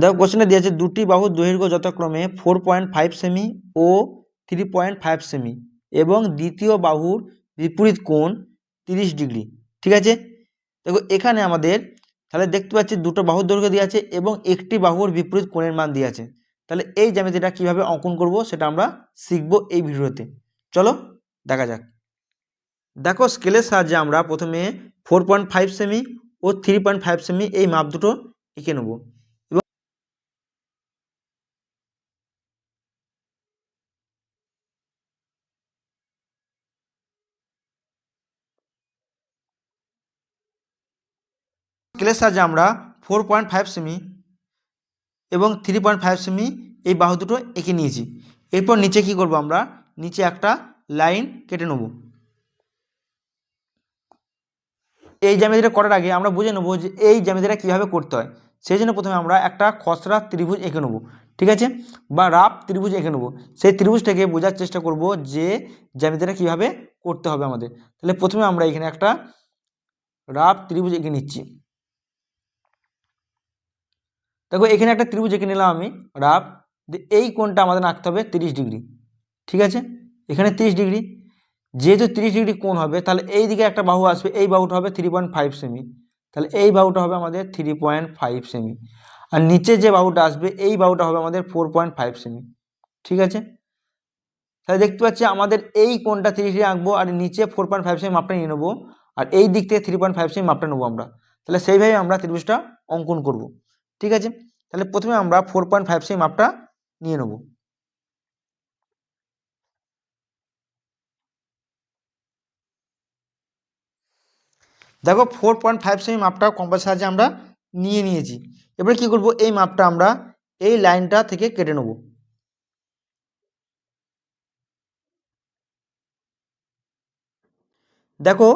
দেখো কোশ্চেনে দিয়েছে, দুটি বাহুর দৈর্ঘ্য যথাক্রমে ফোর পয়েন্ট ফাইভ সেমি ও থ্রি পয়েন্ট ফাইভ সেমি এবং দ্বিতীয় বাহুর বিপরীত কোণ তিরিশ ডিগ্রি, ঠিক আছে? দেখো এখানে আমাদের তাহলে দেখতে পাচ্ছি দুটো বাহুর দৈর্ঘ্য দিয়ে আছে এবং একটি বাহুর বিপরীত কোণের মান দেওয়া আছে। তাহলে এই জ্যামিতিটা কীভাবে অঙ্কন করব সেটা আমরা শিখব এই ভিডিওতে। চলো, দেখা যাক। দেখো স্কেলের সাহায্যে আমরা প্রথমে ফোর পয়েন্ট ফাইভ সেমি ও থ্রি পয়েন্ট ফাইভ সেমি এই মাপ দুটো এঁকে নেব এবং স্কেলের সাহায্যে আমরা ফোর পয়েন্ট ফাইভ সেমি এবং থ্রি পয়েন্ট ফাইভ সেমি এই বাহু দুটো এঁকে নিয়েছি। এরপর নিচে কি করব আমরা? নিচে একটা লাইন কেটে নেব। এই জ্যামিতিটা করার আগে আমরা বুঝে নেব যে এই জ্যামিতিটা কীভাবে করতে হয়। সেই জন্য প্রথমে আমরা একটা খসড়া ত্রিভুজ এঁকে নেব, ঠিক আছে? বা রাফ ত্রিভুজ এঁকে নেব। সেই ত্রিভুজটাকে বোঝার চেষ্টা করব যে জ্যামিতিটা কীভাবে করতে হবে আমাদের। তাহলে প্রথমে আমরা এখানে একটা রাফ ত্রিভুজ এঁকে নিচ্ছি। দেখো, এখানে একটা ত্রিভুজ এঁকে নিলাম আমি, রাফ। এই কোণটা আমাদের আঁকতে হবে তিরিশ ডিগ্রি, ঠিক আছে? এখানে তিরিশ ডিগ্রি। যেহেতু তিরিশ ডিগ্রি কোণ হবে, তাহলে এই দিকে একটা বাহু আসবে, এই বাহুটা হবে থ্রি পয়েন্ট ফাইভ সেমি তাহলে এই বাহুটা হবে আমাদের থ্রি পয়েন্ট ফাইভ সেমি আর নিচে যে বাহুটা আসবে, এই বাহুটা হবে আমাদের ফোর পয়েন্ট ফাইভ সেমি ঠিক আছে? তাহলে দেখতে পাচ্ছি আমাদের এই কোণটা তিরিশ ডিগ্রি আঁকবো, আর নিচে ফোর পয়েন্ট ফাইভ সেমি মাপটা নিয়ে নেব। আর এই দিক থেকে থ্রি পয়েন্ট ফাইভ সেমি মাপটা নেব আমরা। তাহলে সেইভাবে আমরা ত্রিভুজটা অঙ্কন করব। ঠিক আছে? তাহলে প্রথমে আমরা ফোর পয়েন্ট ফাইভ সেমি মাপটা নিয়ে নেব। দেখো ফোর পয়েন্ট ফাইভ সেমি মাপটা কম্পাসের সাহায্যে আমরা নিয়ে নিয়েছি। এবারে কি করব? এই মাপটা আমরা এই লাইনটা থেকে কেটে নেব। দেখো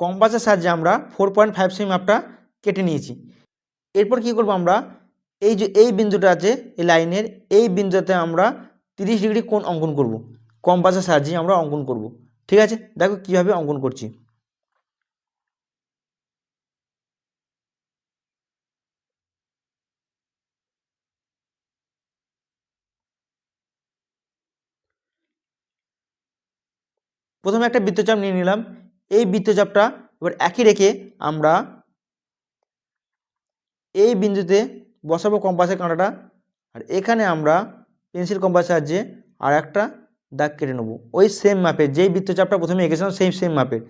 কম্পাসের সাহায্যে আমরা ফোর পয়েন্ট ফাইভ সেমি মাপটা কেটে নিয়েছি। এরপর কি করব আমরা? এই যে, এই বিন্দুটা আছে, এই লাইনের, এই বিন্দুতে আমরা তিরিশ ডিগ্রি কোণ অঙ্কন করব। কম্পাসের সাহায্যে আমরা অঙ্কন করব। ঠিক আছে? দেখো কীভাবে অঙ্কন করছি। প্রথমে একটা বৃত্তচাপ নিয়ে নিলাম। এই বৃত্তচাপটা এবার একই রেখে আমরা এই বিন্দুতে বসাবো কম্পাসের কাঁটাটা। আর এখানে আমরা পেন্সিল কম্পাসের সাহায্যে আর একটা দাগ কেটে নেব। ওই সেম মাপের যেই বৃত্তচাপটা প্রথমে এঁকেছিলাম সেম সেম মাপের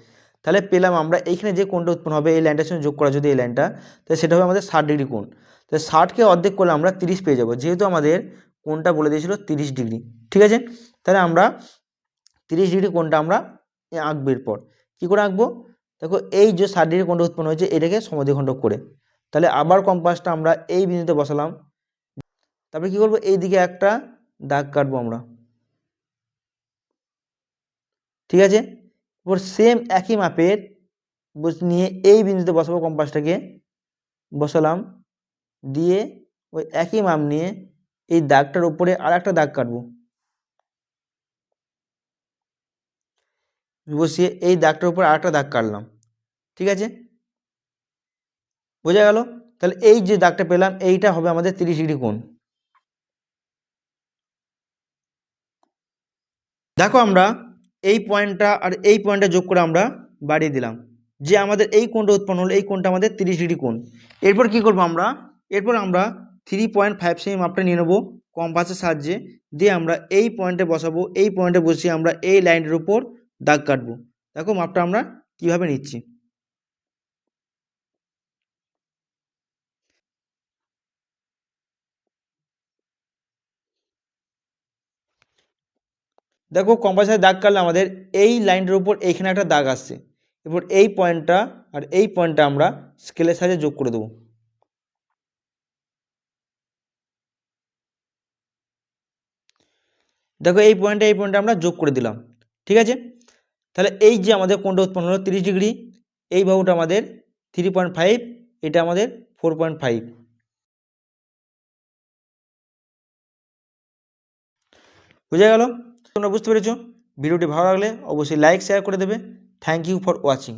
তাহলে পেলাম আমরা এইখানে যে কোণটা উৎপন্ন হবে, এই লাইনটার সঙ্গে যোগ করা যদি এই লাইনটা তাহলে সেটা হবে আমাদের ষাট ডিগ্রি কোণ। তাহলে ষাটকে অর্ধেক করলে আমরা তিরিশ পেয়ে যাব, যেহেতু আমাদের কোণটা বলে দিয়েছিল তিরিশ ডিগ্রি। ঠিক আছে? তাহলে আমরা তিরিশ ডিগ্রি কোণটা আমরা আঁকবো এরপর। কী করে আঁকবো? দেখো এই যে ষাট ডিগ্রি কোণটা উৎপন্ন হয়েছে, এটাকে সমাধিখণ্ডক করে। তাহলে আবার কম্পাসটা আমরা এই বিন্দুতে বসালাম। তারপরে কী করব? এই দিকে একটা দাগ কাটবো আমরা। ঠিক আছে? এবার সেম একই মাপের নিয়ে এই বিন্দুতে বসাবো কম্পাসটাকে বসালাম। দিয়ে ওই একই মাপ নিয়ে এই দাগটার উপরে আর একটা দাগ কাটবো। বসিয়ে এই দাগটার উপর আর একটা দাগ কাটলাম। ঠিক আছে? বোঝা গেল? তাহলে এই যে দাগটা পেলাম, এইটা হবে আমাদের তিরিশ ডিগ্রি কোণ। দেখো আমরা এই পয়েন্টটা আর এই পয়েন্টটা যোগ করে আমরা বাড়িয়ে দিলাম। যে আমাদের এই কোণটা উৎপন্ন হলো, এই কোণটা আমাদের তিরিশ ডিগ্রি কোণ। এরপর কি করব আমরা? এরপর আমরা থ্রি পয়েন্ট ফাইভ সেমি মাপটা নিয়ে নেব কম্পাসের সাহায্যে। দিয়ে আমরা এই পয়েন্টে বসাবো, এই পয়েন্টে বসিয়ে আমরা এই লাইনের উপর দাগ কাটবো। দেখো মাপটা আমরা কীভাবে নিচ্ছি। দেখো কম্পাসের দাগ কাটলে আমাদের এই লাইনটার উপর এইখানে একটা দাগ আসছে। এরপর এই পয়েন্টটা আর এই পয়েন্টটা আমরা স্কেলের সাহায্যে যোগ করে দেবো। দেখো এই পয়েন্টটা এই পয়েন্টটা আমরা যোগ করে দিলাম, ঠিক আছে? তাহলে এই যে আমাদের কোনটা উৎপন্ন হলো তিরিশ ডিগ্রি, এই বাহুটা আমাদের থ্রি পয়েন্ট ফাইভ, এটা আমাদের ফোর পয়েন্ট ফাইভ। বুঝে গেল? তোমরা বুঝতে পেরেছ? ভিডিওটি ভালো লাগলে অবশ্যই লাইক শেয়ার করে দেবে। Thank you for watching